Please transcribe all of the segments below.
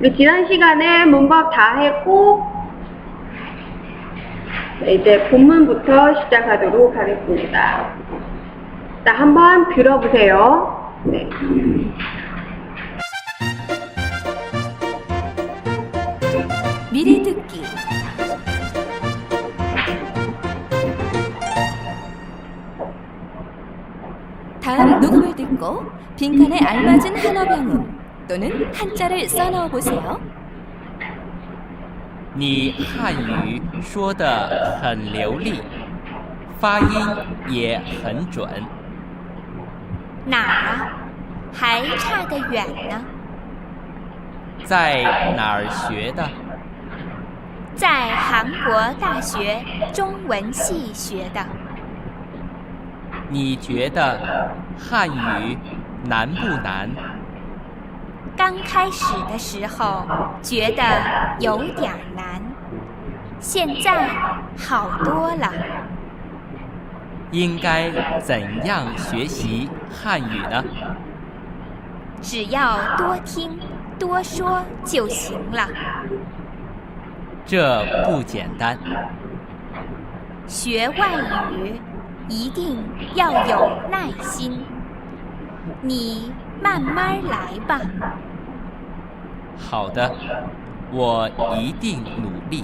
우리 지난 시간에 문법 다 했고 네, 이제 본문부터 시작하도록 하겠습니다. 자, 한번 들어보세요. 네. 미리 듣기 다음 녹음을 듣고 빈칸에 알맞은 한어 병음 또는 한자를 써넣어 보세요. 你汉语说的很流利，发音也很准。哪儿啊？还差得远呢。在哪儿学的？在韩国大学中文系学的。你觉得汉语难不难？ 刚开始的时候觉得有点儿难，现在好多了。应该怎样学习汉语呢？只要多听多说就行了。这不简单。学外语一定要有耐心，你慢慢来吧。好的，我一定努力。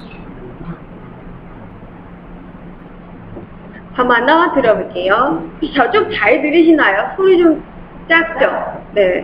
한 번 더 들어볼게요. 저쪽 잘 들리시나요? 소리 좀 작죠? 네.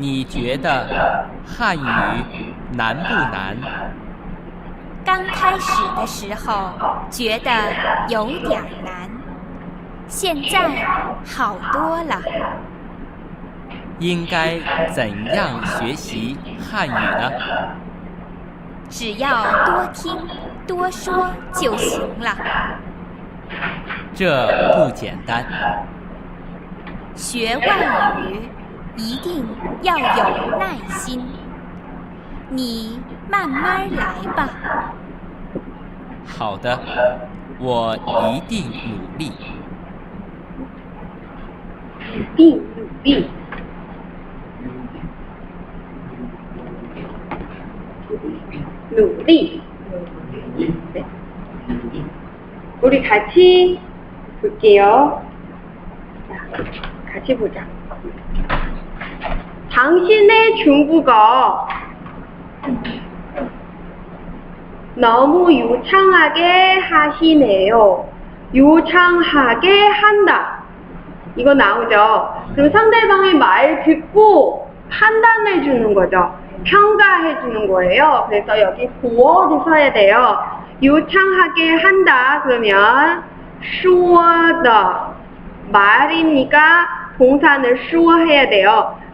你觉得汉语难不难？刚开始的时候觉得有点儿难，现在好多了。应该怎样学习汉语呢？只要多听多说就行了。这不简单。学外语一定要有耐心，你慢慢来吧。好的，我一定努力。努力努力努力 네. 우리 같이 볼게요. 자, 같이 보자. 당신의 중국어 너무 유창하게 하시네요. 유창하게 한다. 이거 나오죠. 그럼 상대방의 말 듣고 판단해 주는 거죠. 평가해 주는 거예요. 그래서 여기 보어를 써야 돼요. 유창하게 한다. 그러면 슈어더 말이니까 동사는 슈어 해야 돼요.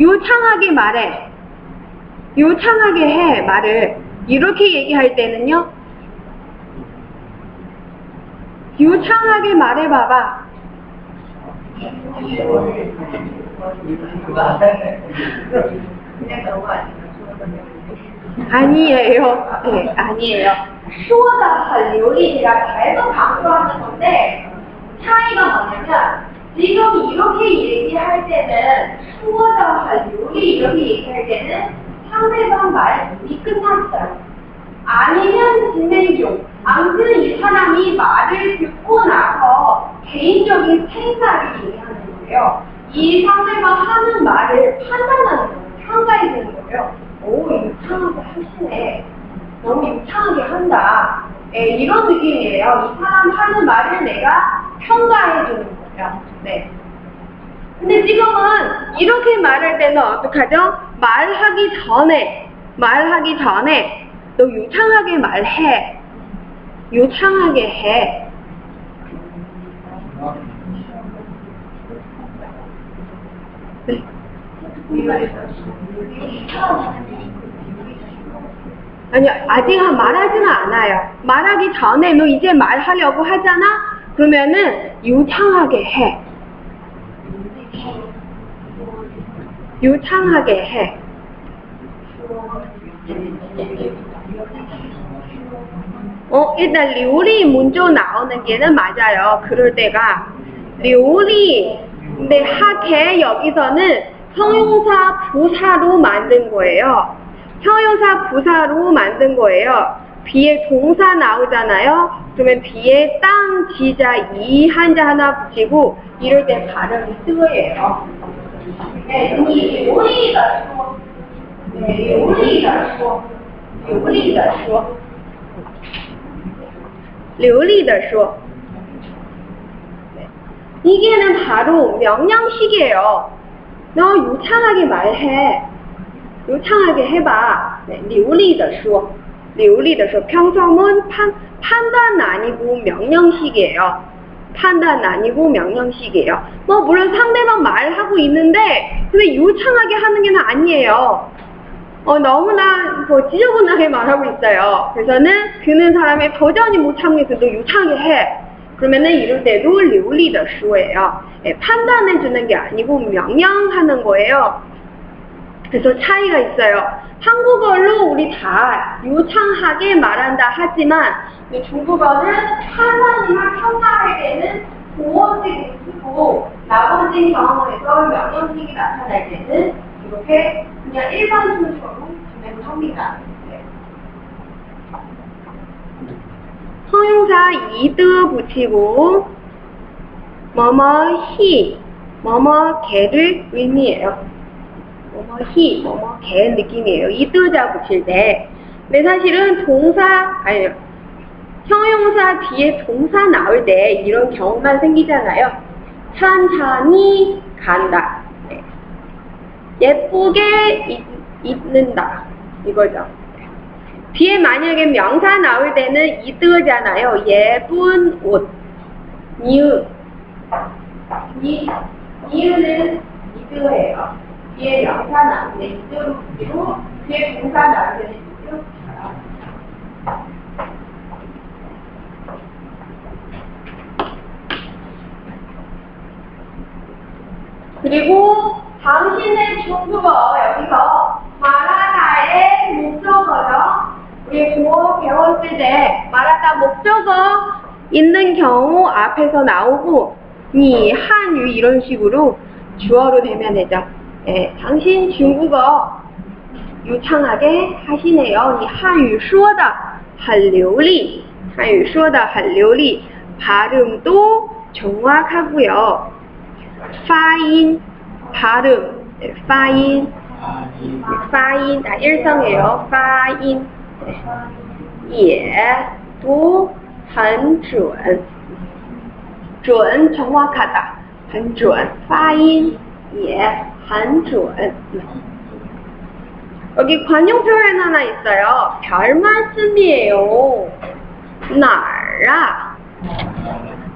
요창하게 말해. 요창하게 해. 말을. 이렇게 얘기할 때는요. 요창하게 말해봐봐. 아니에요. 네, 아니에요. 수어가 달리 요리이라 계속 강조하는 건데 차이가 뭐냐면 지금 이렇게 얘기할 때는 수어다 할요리 이렇게 얘기할 때는 상대방 말 이미 끝났어요. 아니면 진행 중. 아무튼 이 사람이 말을 듣고 나서 개인적인 생각을 얘기하는 거예요. 이 상대방 하는 말을 판단하는 거예요. 평가해 주는 거예요. 오, 유창하게 하시네. 너무 유창하게 한다. 예, 이런 느낌이에요. 이 사람 하는 말을 내가 평가해 주는 거예요. 네. 근데 지금은 이렇게 말할 때는 어떡하죠? 말하기 전에, 말하기 전에 너 유창하게 말해. 유창하게 해. 네. 아니 아직 말하지는 않아요. 말하기 전에 너 이제 말하려고 하잖아. 그러면은 유창하게 해. 유창하게 해. 어, 일단 요리 먼저 나오는 게는 맞아요. 그럴 때가 요리 근데 하게 여기서는 형용사 부사로 만든 거예요. 형용사 부사로 만든 거예요. 뒤에 동사 나오잖아요. 그러면 뒤에 땅, 지자, 이 한자 하나 붙이고 이럴 때 발음이 쓰예요. 네, 이 요리가 说, 네, 요리가 说,流利的说,流利的说. 네. 이게는 바로 명령식이에요. 너 유창하게 말해. 유창하게 해봐. 네, 流利的说. 네, 근데 요리에서 평점은 판, 판단 아니고 명령식이에요. 판단 아니고 명령식이에요. 뭐 물론 상대방 말하고 있는데 근데 유창하게 하는 게 아니에요. 어, 너무나 뭐 지저분하게 말하고 있어요. 그래서는 그는 사람의 도전히 못 참겠어도 유창하게 해. 그러면은 이럴 때도 리우리더 수예요. 예, 판단해 주는 게 아니고 명령하는 거예요. 그래서 차이가 있어요. 한국어로 우리 다 유창하게 말한다 하지만 이 중국어는 평가할 때는 보어식을 쓰고 나머지 경험에서 명령식이 나타날 때는 이렇게 그냥 일반 순서로 진행을 합니다. 네. 형용사 이드 붙이고 뭐뭐 히, 뭐뭐 개를 의미해요. 뭐뭐 히, 뭐뭐 개 느낌이에요. 이드자 붙일 때. 근데 사실은 동사, 아니 형용사 뒤에 동사 나올 때 이런 경우만 생기잖아요. 천천히 간다. 네. 예쁘게 입, 입는다. 이거죠. 뒤에 만약에 명사 나올 때는 이드잖아요. 예쁜 옷. 니으. 니, 니으는 이드예요. 뒤에 명사 나올 때 이드로 붙이고 뒤에 동사 나올 때는 이드로 붙여요. 그리고 당신의 중국어 여기서 마라다의 목적어죠. 우리 구어 배웠을 때 마라다 목적어 있는 경우 앞에서 나오고 니 한유 이런 식으로 주어로 되면 되죠. 예, 당신 중국어 유창하게 하시네요. 니 한유 说的很流利. 한유 说的很流利. 발음도 정확하고요. 파인, 발음, 네, 파인, 파인, 다 일성이에요. 파인, 네. 也도 很准,准 정확하다, 很准, 파인, 也 관조. 네. 여기 관용 표현 하나 있어요. 별 말씀이에요. 나라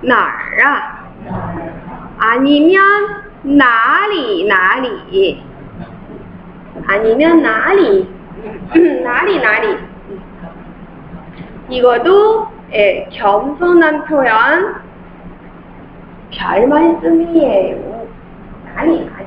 나라 아니면 나리 나리 아니면 나리 나리 나리 이것도 예, 겸손한 표현 별 말씀이에요. 나리 나리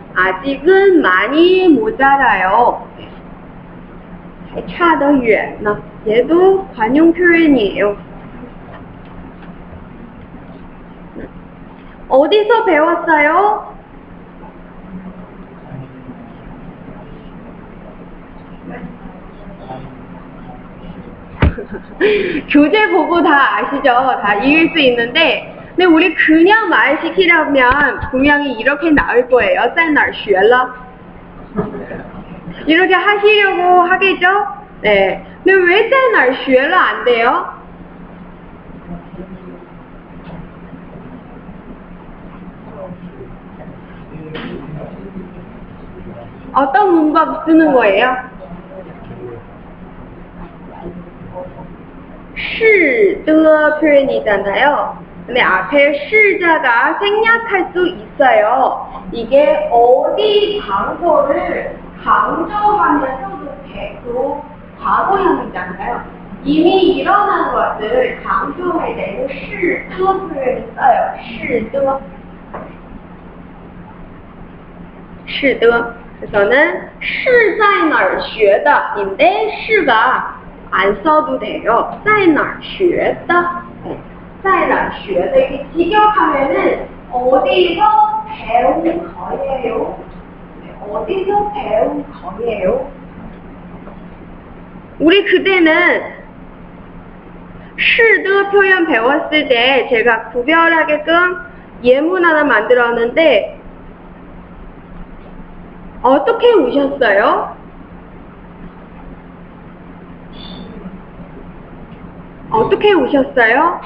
아직은 많이 모자라요. 네. 차더远呢. 얘도 관용 표현이에요. 어디서 배웠어요? 교재 보고 다 아시죠? 다 읽을 수 있는데 근데 우리 그냥 말 시키려면 분명히 이렇게 나올 거예요. 在哪儿学了? 이렇게 하시려고 하겠죠? 네. 근데 왜 在哪儿学了 안 돼요? 어떤 문법 쓰는 거예요? 是的 표현이잖아요. 근데 앞에 시자가 생략할 수 있어요. 이게 어디 장소를 강조하면서도 계속 과거형이잖아요. 이미 일어난 것을 강조할 때는 是的 표현을 써요. 是的.是的. 그래서는 是在哪儿学的 인데 是가 안 써도 돼요. 在哪儿学的? 在哪儿学的 이렇게 직역하면은 어디서 배운 거예요? 네, 어디서 배운 거예요? 우리 그때는 是的 표현 배웠을 때 제가 구별하게끔 예문 하나 만들었는데 어떻게 우셨어요? 어떻게 우셨어요?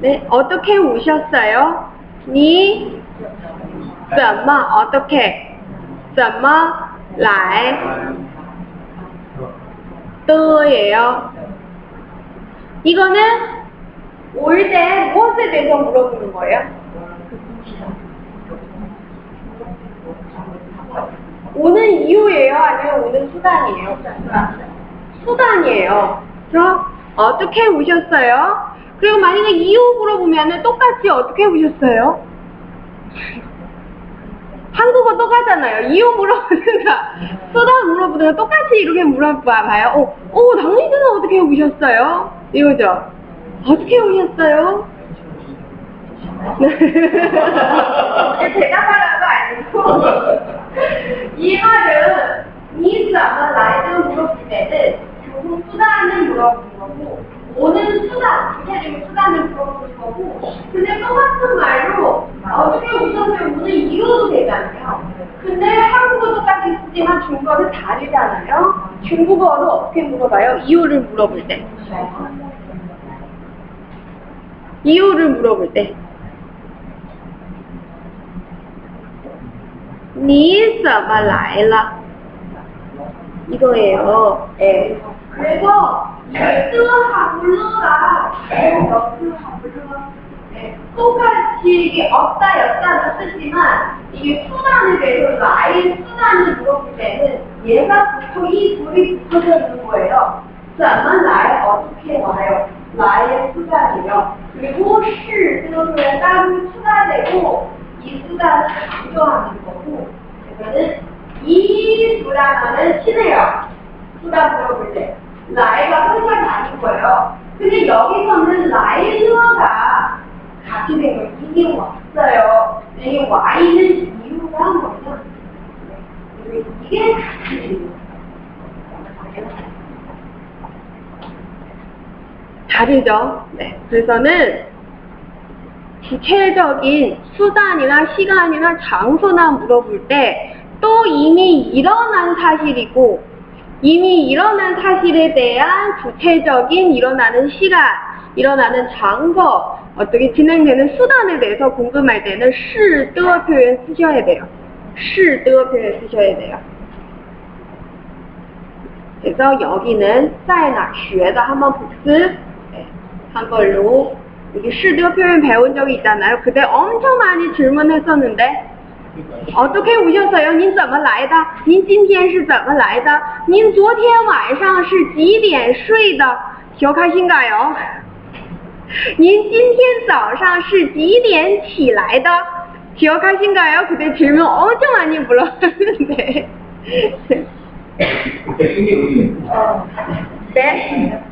네, 어떻게 우셨어요? 니, 怎么, 어떻게, 怎么来, 뜨예요. 이거는 올 때 무엇에 대해서 물어보는 거예요? 오는 이유예요? 아니면 오는 수단이에요? 수단이에요. 그럼 어떻게 오셨어요? 그리고 만약에 이유 물어보면 똑같이 어떻게 오셨어요? 한국어 똑같잖아요. 이유 물어보든가 수단 물어보든가 똑같이 이렇게 물어봐봐요. 어, 어 당신은 어떻게 오셨어요? 이거죠. 어떻게 오셨어요? 대답하라고 아니고 이 말은 니怎么 来는 물어볼 때는 교통 수단을 물어보는 거고 오는 수단, 구체적인 수단을 물어보는 거고 근데 똑같은 말로 어떻게 오셨어요? 오는 이유도 되잖아요. 근데 한국어 똑같이 쓰지만 중국어는 다르잖아요. 중국어로 어떻게 물어봐요? 이유를 물어볼 때. 이유를 물어볼 때. 你怎么来了? 이거예요. 예. 그래서 뜨하고 르가 뜨하고 르 똑같이 이게 없다 였다는 뜻이지만 이게 수단에 대해서 나의 수단을 물어볼 때는 얘가 붙어 이 둘이 붙어져 있는 거예요. 怎么来 어떻게 와요? 나의 수단이요. 그리고 是 그러면 다른 수단이고 이 수단을 강조하는 거고 그러면은 이 수단어는 친해요. 수단 물어볼 때. 라이가 항상 아닌 거예요. 근데 여기서는 라이너가 같이 된 거예요. 이게 왔어요. 이게 와 있는 이유가 뭐냐? 이게 같이 된 거예요. 다르죠? 네. 그래서는 구체적인 수단이나 시간이나 장소나 물어볼 때 또 이미 일어난 사실이고 이미 일어난 사실에 대한 구체적인 일어나는 시간, 일어나는 장소, 어떻게 진행되는 수단에 대해서 궁금할 때는 시더 표현 쓰셔야 돼요. 시더 표현 쓰셔야 돼요. 그래서 여기는 사이나 学다 한번 복습 네, 한 걸로 여기 시드 표현 배운 적이 있잖아요. 그때 엄청 많이 질문했었는데 어떻게 오셨어요? 您怎么来的?您今天是怎么来的?您昨天晚上是几点睡的? 기억하신가요? 您今天早上是几点起来的? 기억하신가요? 그때 질문 엄청 많이 물어봤는데. 네.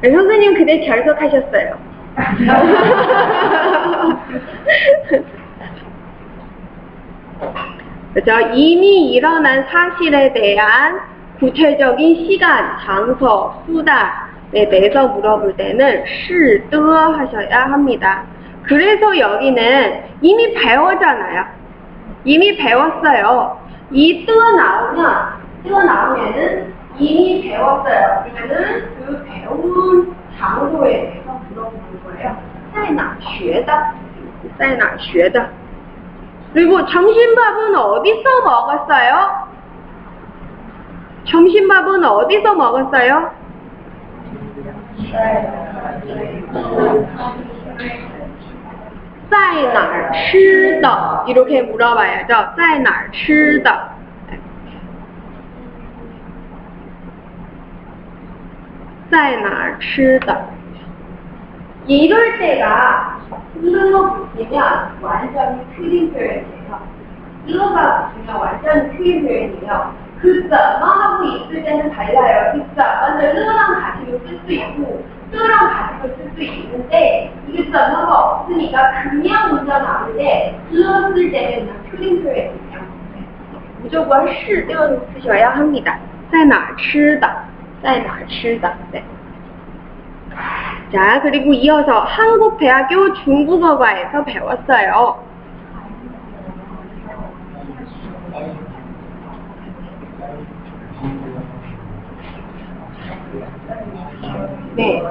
네, 선생님 그때 결석하셨어요. 그죠? 이미 일어난 사실에 대한 구체적인 시간, 장소, 수단에 대해서 물어볼 때는 是的 하셔야 합니다. 그래서 여기는 이미 배웠잖아요. 이미 배웠어요. 이뜨 나오면, 뜨 나오면은 이미 배웠어요. 그러면은 그 배운 장소에 대해서 물어보는 거예요. 在哪学的?在哪学的? 그리고 점심밥은 어디서 먹었어요? 점심밥은 어디서 먹었어요? 在哪儿吃的 이렇게 물어봐야죠. 在哪儿吃的? 在哪儿吃的? 이럴 때가 이거 붙이면 완전히 틀린 표현이에요. 이거가 붙이면 완전히 틀린 표현이에요. 그 怎么 하고 있을 때는 달라요. 그 怎么는 르랑 가지고 쓸 수 있고 르랑 가지고 쓸 수 있는데 이게 怎么가 없으니까 그냥 문자 나올 때 르 쓸 때는 그냥 틀린 표현이에요. 무조건 是는 쓰셔야 합니다. 在哪儿吃的? 在哪儿吃的? 네. 자, 그리고 이어서 한국대학교 중국어과에서 배웠어요. 네.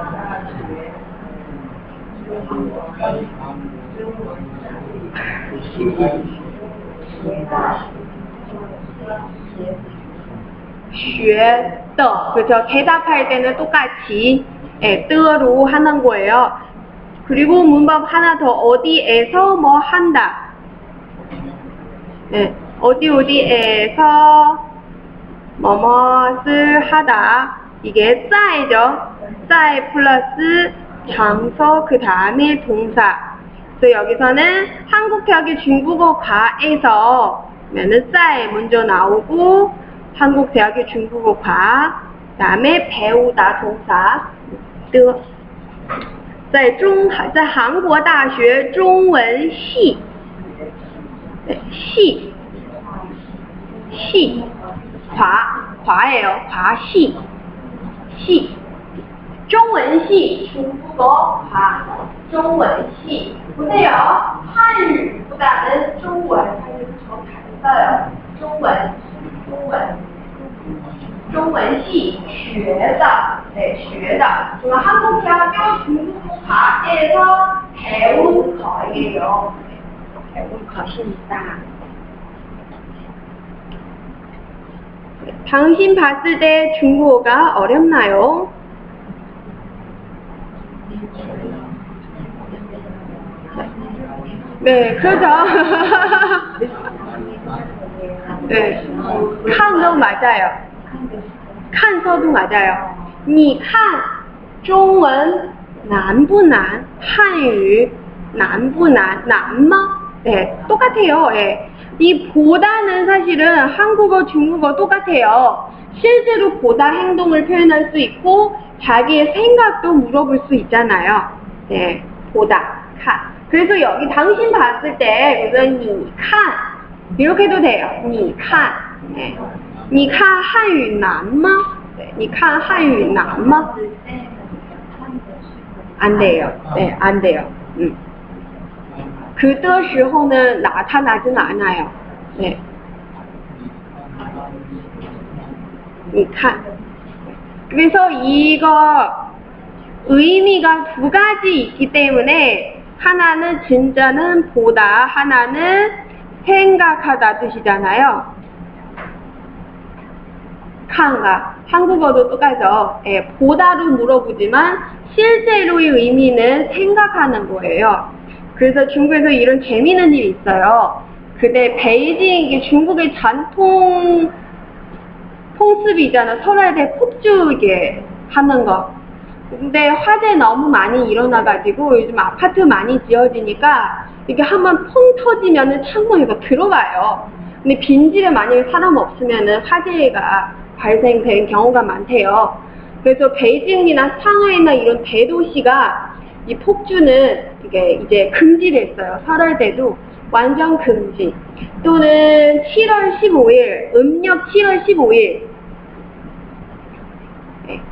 学的그죠? 대답할 때는 똑같이 예, 뜨로 하는 거예요. 그리고 문법 하나 더 어디에서 뭐 한다. 네, 예, 어디 어디에서 뭐뭐를 하다. 이게 짜이죠. 짜이 플러스 장소 그 다음에 동사. 그래서 여기서는 한국표기 중국어 가에서 면은 짜이 먼저 나오고 한국대학교 중국어과 그다음에 배우다 동사 的，在中在韩国大学中文系，对系系华华예요华系系中文系중국어 과中文系보세요 한语보다는中文한语더 달라요中文中文中 文系学的，对，学的。 저는 한국대학교 중국어과에서 배운 거예요. 배운 것입니다. 당신 봤을 때 중국어가 어렵나요? 네, 그렇죠. 네, 칸도 맞아요. 칸서도 맞아요. 你看中文难不难?汉语难不难?难吗? 네, 똑같아요. 예. 이 보다는 사실은 한국어, 중국어 똑같아요. 실제로 보다 행동을 표현할 수 있고 자기의 생각도 물어볼 수 있잖아요. 네, 보다, 칸. 그래서 여기 당신 봤을 때 그건 你看 이렇게 해도 돼요. 你看 네. 你看汉语难吗?对,你看汉语难吗? 안 돼요. 네, 안 돼요. 음. 个的时候呢 나타나진 않아요. 네. 你看. 그래서 이거 의미가 두 가지 있기 때문에 하나는 진짜는 보다, 하나는 생각하다 뜻이잖아요. 칸가 한국어도 똑같죠. 예, 보다로 물어보지만 실제로의 의미는 생각하는 거예요. 그래서 중국에서 이런 재미있는 일이 있어요. 그때 베이징 이게 중국의 전통 풍습이잖아. 설날에 폭주 이게 하는 거. 근데 화재 너무 많이 일어나가지고 요즘 아파트 많이 지어지니까 이게 한번 펑 터지면은 창문에서 들어가요. 근데 빈집에 만약에 사람 없으면은 화재가 발생된 경우가 많대요. 그래서 베이징이나 상하이나 이런 대도시가 이 폭주는 이게 이제 금지를 했어요. 4월 때도 완전 금지. 또는 7월 15일, 음력 7월 15일.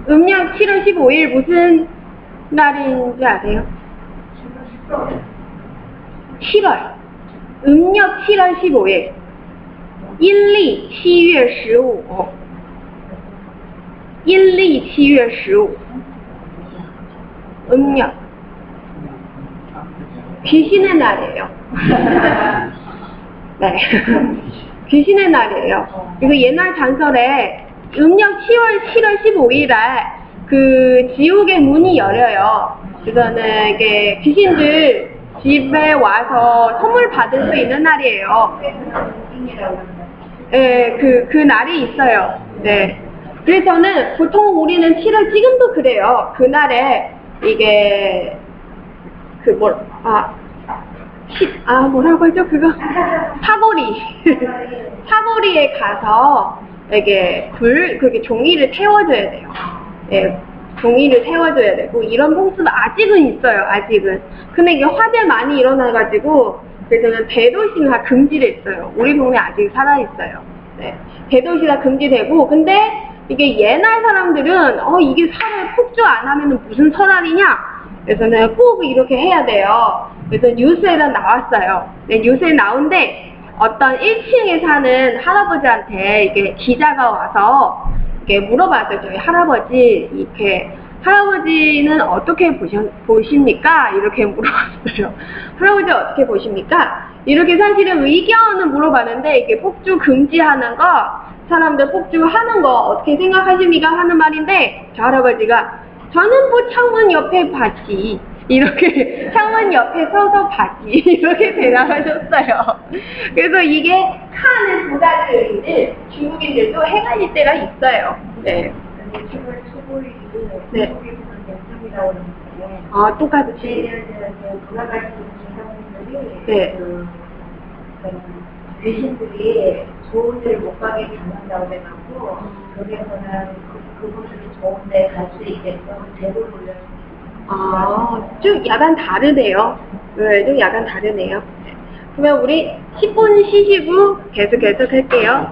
음력 7월 15일 무슨 날인지 아세요? 7월. 음력 7월 15일. 1리 7월 15. 阴历7月15. 음력. 귀신의 날이에요. 네. 귀신의 날이에요. 이거 옛날 전설에 음력 10월 7월 15일에 그 지옥의 문이 열려요. 그래서는 이게 귀신들 집에 와서 선물 받을 수 있는 날이에요. 네, 그, 그 날이 있어요. 네. 그래서는 보통 우리는 7월 지금도 그래요. 그날에 이게 그 뭐, 아, 시, 아 뭐라고 하죠 그거 사거리 사거리에 가서 이게 불 그게 종이를 태워줘야 돼요. 예, 종이를 태워줘야 되고 이런 풍습 아직은 있어요. 아직은. 근데 이게 화재 많이 일어나가지고 그래서는 대도시가 금지됐어요. 우리 동네 아직 살아 있어요. 네, 대도시가 금지되고 근데 이게 옛날 사람들은 어 이게 설을 폭주 안 하면은 무슨 설날이냐? 그래서는 꼭 이렇게 해야 돼요. 그래서 뉴스에는 나왔어요. 네, 뉴스에 나온데 어떤 1층에 사는 할아버지한테 이게 기자가 와서 이렇게 물어봤어요. 저희 할아버지 이렇게 할아버지는 어떻게 보셨, 보십니까? 이렇게 물어봤어요. 할아버지 어떻게 보십니까? 이렇게 사실은 의견을 물어봤는데 이게 폭주 금지하는 거 사람들 폭주하는 거 어떻게 생각하십니까? 하는 말인데 저 할아버지가 저는 뭐 창문 옆에 봤지. 이렇게 창문 옆에 서서 봤지. 이렇게 대답하셨어요. 그래서 이게 하는 의미를 중국인들도 헷갈릴 때가 있어요. 네. 네. 아, 똑같이. 네. 귀신들이 좋은 데를 못 가게 잡는다고 해갖고 거기에서는 그, 그분들이 좋은 데 갈 수 있게끔 제도 돌렸습니다. 아, 좀 약간 다르네요. 네, 좀 약간 다르네요. 네. 그러면 우리 10분 쉬시고 계속 계속 할게요.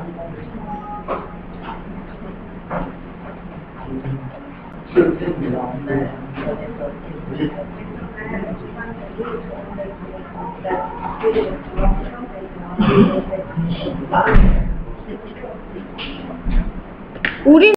우리